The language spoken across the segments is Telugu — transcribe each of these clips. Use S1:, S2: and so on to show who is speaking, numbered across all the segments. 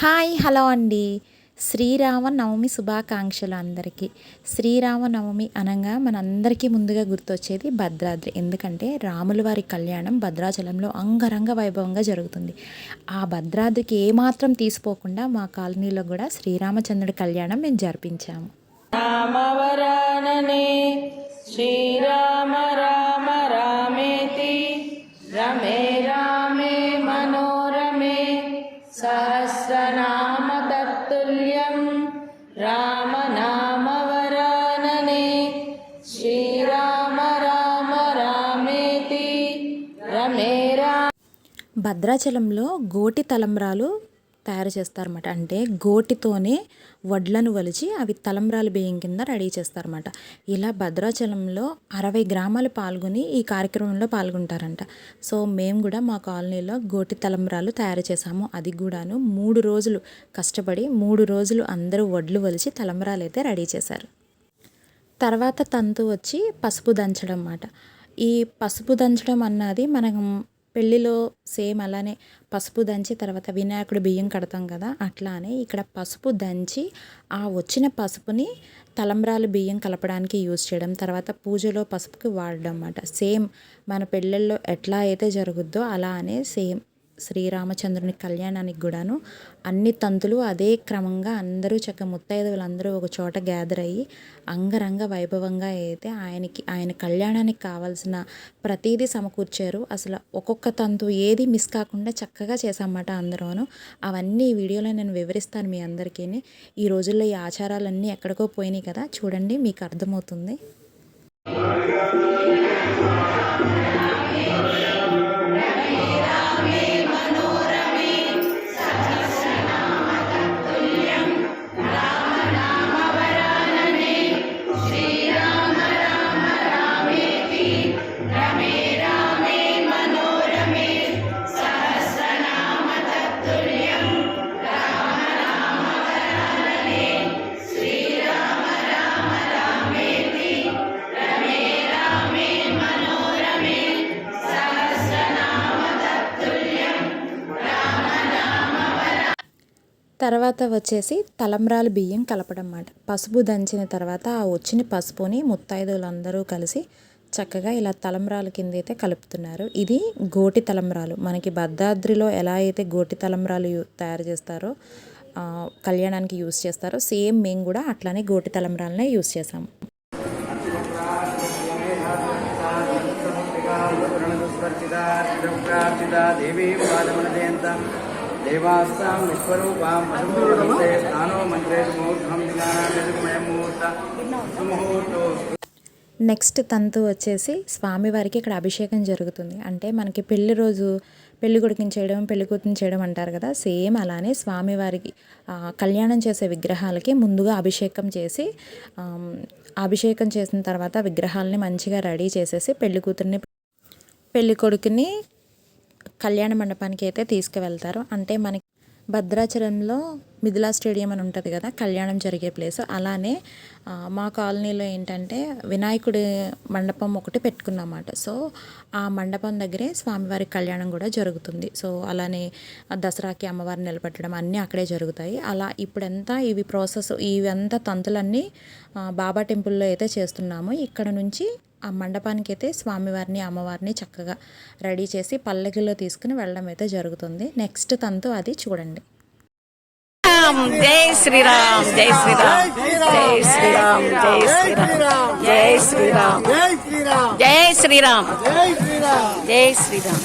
S1: హాయ్ హలో అండి. శ్రీరామ నవమి శుభాకాంక్షలు అందరికీ. శ్రీరామ నవమి అనగా మనందరికీ ముందుగా గుర్తొచ్చేది భద్రాద్రి. ఎందుకంటే రాముల వారి కళ్యాణం భద్రాచలంలో అంగరంగ వైభవంగా జరుగుతుంది. ఆ భద్రాద్రికి ఏమాత్రం తీసిపోకుండా మా కాలనీలో కూడా శ్రీరామచంద్రుడి కళ్యాణం మేము జరిపించాము.
S2: శ్రీరామరా శ్రీరామ
S1: భద్రాచలంలో గోటి తలంబ్రాలు తయారు చేస్తారన్నమాట. అంటే గోటితోనే వడ్లను వలిచి అవి తలంబ్రాలు బియ్యం కింద రెడీ చేస్తారన్నమాట. ఇలా భద్రాచలంలో అరవై గ్రామాలు పాల్గొని ఈ కార్యక్రమంలో పాల్గొంటారంట. సో మేము కూడా మా కాలనీలో గోటి తలంబ్రాలు తయారు చేసాము అది కూడాను మూడు రోజులు కష్టపడి మూడు రోజులు అందరూ వడ్లు వలిచి తలంబ్రాలు అయితే రెడీ చేశారు. తర్వాత తంతు వచ్చి పసుపు దంచడం అన్నమాట. ఈ పసుపు దంచడం అన్నది మనం పెళ్ళిలో సేమ్ అలానే పసుపు దంచి తర్వాత వినాయకుడు బియ్యం కడతాం కదా అట్లానే ఇక్కడ పసుపు దంచి ఆ వచ్చిన పసుపుని తలంబ్రాలు బియ్యం కలపడానికి యూజ్ చేయడం తర్వాత పూజలో పసుపుకి వాడడం అన్నమాట. సేమ్ మన పెళ్ళిళ్ళలో ఎట్లా అయితే జరుగుద్దో అలానే సేమ్ శ్రీరామచంద్రుని కళ్యాణానికి కూడాను అన్ని తంతులు అదే క్రమంగా అందరూ చక్క ముత్తైదువులు అందరూ ఒక చోట గ్యాదర్ అయ్యి అంగరంగ వైభవంగా అయితే ఆయనకి ఆయన కళ్యాణానికి కావాల్సిన ప్రతీదీ సమకూర్చారు. అసలు ఒక్కొక్క తంతు ఏది మిస్ కాకుండా చక్కగా చేశామాట అందరూను. అవన్నీ ఈ వీడియోలో నేను వివరిస్తాను మీ అందరికీ ఈ రోజుల్లో ఈ ఆచారాలన్నీ ఎక్కడికో పోయినాయి కదా చూడండి మీకు అర్థమవుతుంది. తర్వాత వచ్చేసి తలంబ్రాలు బియ్యం కలపడం అన్నమాట పసుపు దంచిన తర్వాత ఆ వచ్చిన పసుపుని ముత్తైదులందరూ కలిసి చక్కగా ఇలా తలంబ్రాల కింద అయితే కలుపుతున్నారు ఇది గోటి తలంబ్రాలు మనకి భద్రాద్రిలో ఎలా అయితే గోటి తలంబ్రాలు తయారు చేస్తారో కళ్యాణానికి యూస్ చేస్తారో సేమ్ మేము కూడా అట్లానే గోటి తలంబ్రాలనే యూస్ చేసాము
S3: దేవీ దేవాస్తాం విశ్వరూపాం మధుమూర్తే స్థానో మంత్రే ముహూర్తం ముహూర్త సుముహూర్తో
S1: నెక్స్ట్ తంతు వచ్చేసి స్వామివారికి ఇక్కడ అభిషేకం జరుగుతుంది. అంటే మనకి పెళ్ళి రోజు పెళ్ళి కొడుకుని చేయడం పెళ్ళి కూతుని చేయడం అంటారు కదా సేమ్ అలానే స్వామివారికి కళ్యాణం చేసే విగ్రహాలకి ముందుగా అభిషేకం చేసి అభిషేకం చేసిన తర్వాత విగ్రహాలని మంచిగా రెడీ చేసేసి పెళ్ళి కూతుర్ని పెళ్ళి కొడుకుని కళ్యాణ మండపానికి అయితే తీసుకువెళ్తారు. అంటే మనకి భద్రాచలంలో మిథిలా స్టేడియం అని ఉంటుంది కదా కళ్యాణం జరిగే ప్లేస్. అలానే మా కాలనీలో ఏంటంటే వినాయకుడి మండపం ఒకటి పెట్టుకున్నమాట. సో ఆ మండపం దగ్గరే స్వామివారి కళ్యాణం కూడా జరుగుతుంది. సో అలానే దసరాకి అమ్మవారిని నిలబెట్టడం అన్నీ అక్కడే జరుగుతాయి. అలా ఇప్పుడంతా ఇవి ప్రాసెస్ ఇవంతా తంతులన్నీ బాబా టెంపుల్లో అయితే చేస్తున్నాము. ఇక్కడ నుంచి ఆ మండపానికి అయితే స్వామివారిని అమ్మవారిని చక్కగా రెడీ చేసి పల్లకిలో తీసుకుని వెళ్ళడం అయితే జరుగుతుంది. నెక్స్ట్ తంతు అది చూడండి.
S4: రామ్ జై శ్రీరామ్ జై శ్రీరామ్ జై శ్రీరామ్ జై శ్రీరామ్ జై శ్రీరామ్
S3: జై శ్రీరామ్
S4: జై శ్రీరామ్
S3: జై శ్రీరామ్.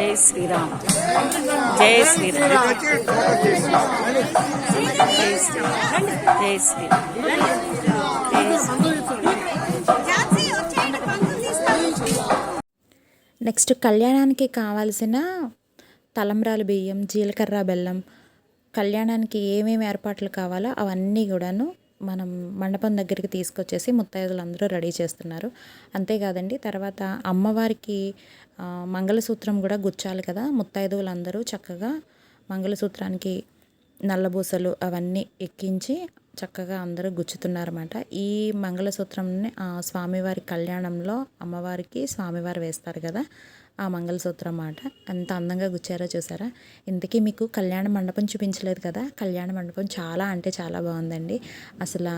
S4: జై శ్రీరామ్. జై శ్రీరామ్. జై శ్రీరామ్. జై శ్రీరామ్. జై శ్రీరామ్
S1: నెక్స్ట్ కళ్యాణానికి కావాల్సిన తలంబ్రాలు బియ్యం జీలకర్ర బెల్లం. కళ్యాణానికి ఏమేమి ఏర్పాట్లు కావాలో అవన్నీ కూడాను మనం మండపం దగ్గరికి తీసుకొచ్చేసి ముత్తైదులు అందరూ రెడీ చేస్తున్నారు. అంతేకాదండి తర్వాత అమ్మవారికి మంగళసూత్రం కూడా గుచ్చాలి కదా. ముత్తైదువులందరూ చక్కగా మంగళసూత్రానికి నల్లబూసలు అవన్నీ ఎక్కించి చక్కగా అందరూ గుచ్చుతున్నారన్నమాట. ఈ మంగళసూత్రంని స్వామివారి కళ్యాణంలో అమ్మవారికి స్వామివారు వేస్తారు కదా ఆ మంగళసూత్రం మాట ఎంత అందంగా గుచ్చారో చూసారా? ఇంతకీ మీకు కళ్యాణ మండపం చూపించలేదు కదా కళ్యాణ మండపం చాలా అంటే చాలా బాగుందండి. అసలు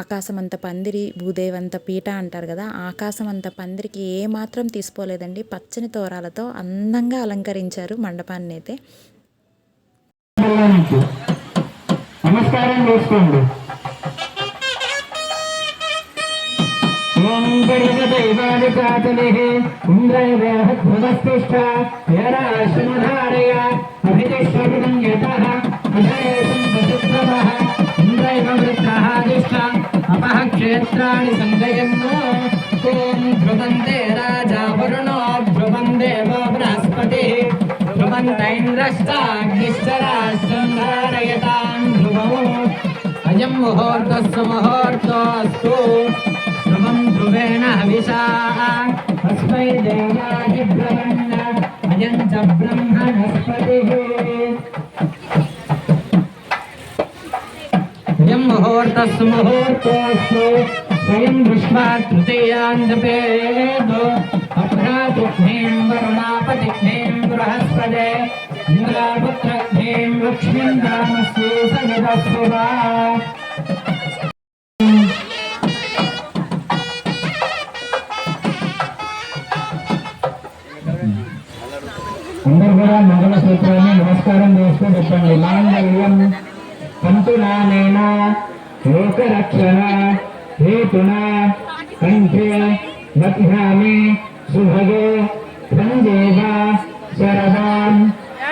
S1: ఆకాశం అంత పందిరి భూదేవంత పీట అంటారు కదా ఆకాశం అంత పందిరికి ఏ మాత్రం తీసుకోలేదండి. పచ్చని తోరాలతో అందంగా అలంకరించారు మండపాన్ని అయితే
S5: నమస్కారం చేసుకోండి. ఓం గణపతైవాది చాతలి యత అధేశం వసుప్రభః ఇంద్రైవ వృత్తః దిష్ట स्तराष्टङ्गारयतां ध्रुवौ अयं मुहूर्तस्व मुहूर्तोऽस्तु ध्रुवं ध्रुवेण हविषा तस्मै देवादिब्रह्मण्य अयं च ब्रह्मणस्पतिः अयं मुहूर्तस्व मुहूर्तोऽस्तु स्वयं विश्वा तृतीयान्तपेदो స్వయం దృష్ట్వా తృతీయాంతపేదో అభ్రాతుఘ్నీం వరుణాపతిఘ్నీం బృహస్పదే ఇంద్రాపుత్రఘ్నీం లక్ష్మీం అందరూ కూడా మంగళ సూత్రాన్ని నమస్కారం చేస్తూ చెప్పండి. మాంగళ్యం పంతునానేన లోకరక్షణ హేతున కంఠే బధ్నామి సుభగే సందేవ శరదాం.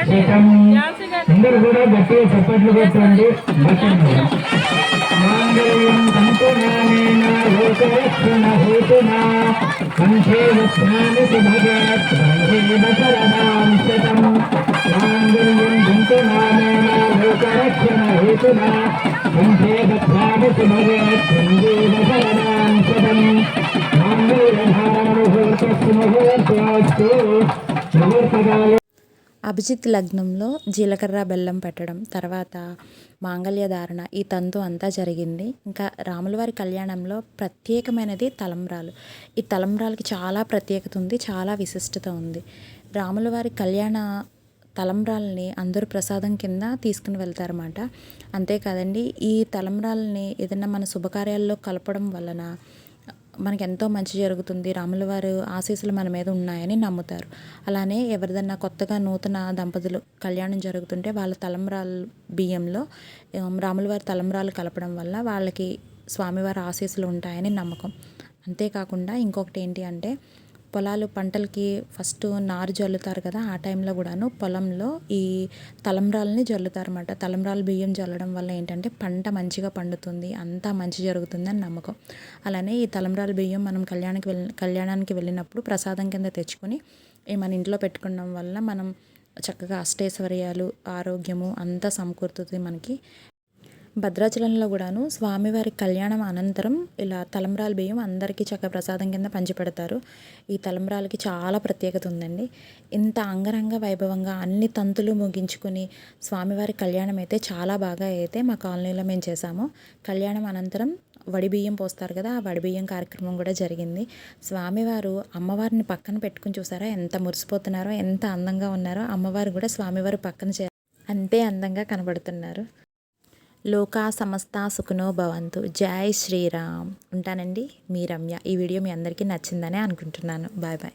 S5: శతం. అందరూ కూడా గట్టిగా చప్పట్లు కొట్టండి మాంగళ్యం పంతునానేన లోకరక్షణ హేతున. కంఠే బధ్నామి శుభగే సందేవ శరదాం శతం. మాంగళ్యం పంతునానేన లోకరక్షణ కంఠే బధ్నామి శుభగే సందేవ శరదాం శతం.
S1: అభిజిత్ లగ్నంలో జీలకర్ర బెల్లం పెట్టడం తర్వాత మాంగళ్య ధారణ ఈ తంతు అంతా జరిగింది. ఇంకా రాములవారి కళ్యాణంలో ప్రత్యేకమైనది తలంబ్రాలు. ఈ తలంబ్రాలకి చాలా ప్రత్యేకత ఉంది చాలా విశిష్టత ఉంది. రాములవారి కళ్యాణ తలంబ్రాలని అందరూ ప్రసాదం కింద తీసుకుని వెళ్తారన్నమాట. అంతేకాదండి ఈ తలంబ్రాలని ఏదైనా మన శుభకార్యాల్లో కలపడం వలన మనకి ఎంతో మంచి జరుగుతుంది. రాముల వారు ఆశీస్సులు మన మీద ఉన్నాయని నమ్ముతారు. అలానే ఎవరిదన్నా కొత్తగా నూతన దంపతులు కళ్యాణం జరుగుతుంటే వాళ్ళ తలంబ్రాలు బియ్యంలో రాముల వారి తలంబ్రాలు కలపడం వల్ల వాళ్ళకి స్వామివారి ఆశీస్సులు ఉంటాయని నమ్మకం. అంతేకాకుండా ఇంకొకటి ఏంటి అంటే పొలాలు పంటలకి ఫస్ట్ నారు జల్లుతారు కదా ఆ టైంలో కూడాను పొలంలో ఈ తలంబ్రాలని జల్లుతారన్నమాట. తలంబ్రాలు బియ్యం జల్లడం వల్ల ఏంటంటే పంట మంచిగా పండుతుంది అంతా మంచి జరుగుతుంది అని నమ్మకం. అలానే ఈ తలంబ్రాల బియ్యం మనం కళ్యాణానికి వెళ్ళి కళ్యాణానికి వెళ్ళినప్పుడు ప్రసాదం కింద తెచ్చుకొని మన ఇంట్లో పెట్టుకోవడం వల్ల మనం చక్కగా అష్టైశ్వర్యాలు ఆరోగ్యము అంతా సమకూరుతుంది మనకి. భద్రాచలంలో కూడాను స్వామివారి కళ్యాణం అనంతరం ఇలా తలంబ్రాల బియ్యం అందరికీ చక్క ప్రసాదం కింద పంచిపెడతారు. ఈ తలంబ్రాలకి చాలా ప్రత్యేకత ఉందండి. ఇంత అంగరంగ వైభవంగా అన్ని తంతులు ముగించుకుని స్వామివారి కళ్యాణం అయితే చాలా బాగా అయితే మా కాలనీలో మేము చేసాము కళ్యాణం అనంతరం వడి బియ్యం పోస్తారు కదా ఆ వడి బియ్యం కార్యక్రమం కూడా జరిగింది. స్వామివారు అమ్మవారిని పక్కన పెట్టుకుని చూసారా ఎంత మురిసిపోతున్నారో ఎంత అందంగా ఉన్నారో అమ్మవారు కూడా స్వామివారి పక్కన చే అంతే అందంగా కనబడుతున్నారు. లోకా సమస్త సుఖనో భవంతు. జై శ్రీరామ్. ఉంటానండి మీ రమ్య. ఈ వీడియో మీ అందరికీ నచ్చిందని అనుకుంటున్నాను. Bye bye.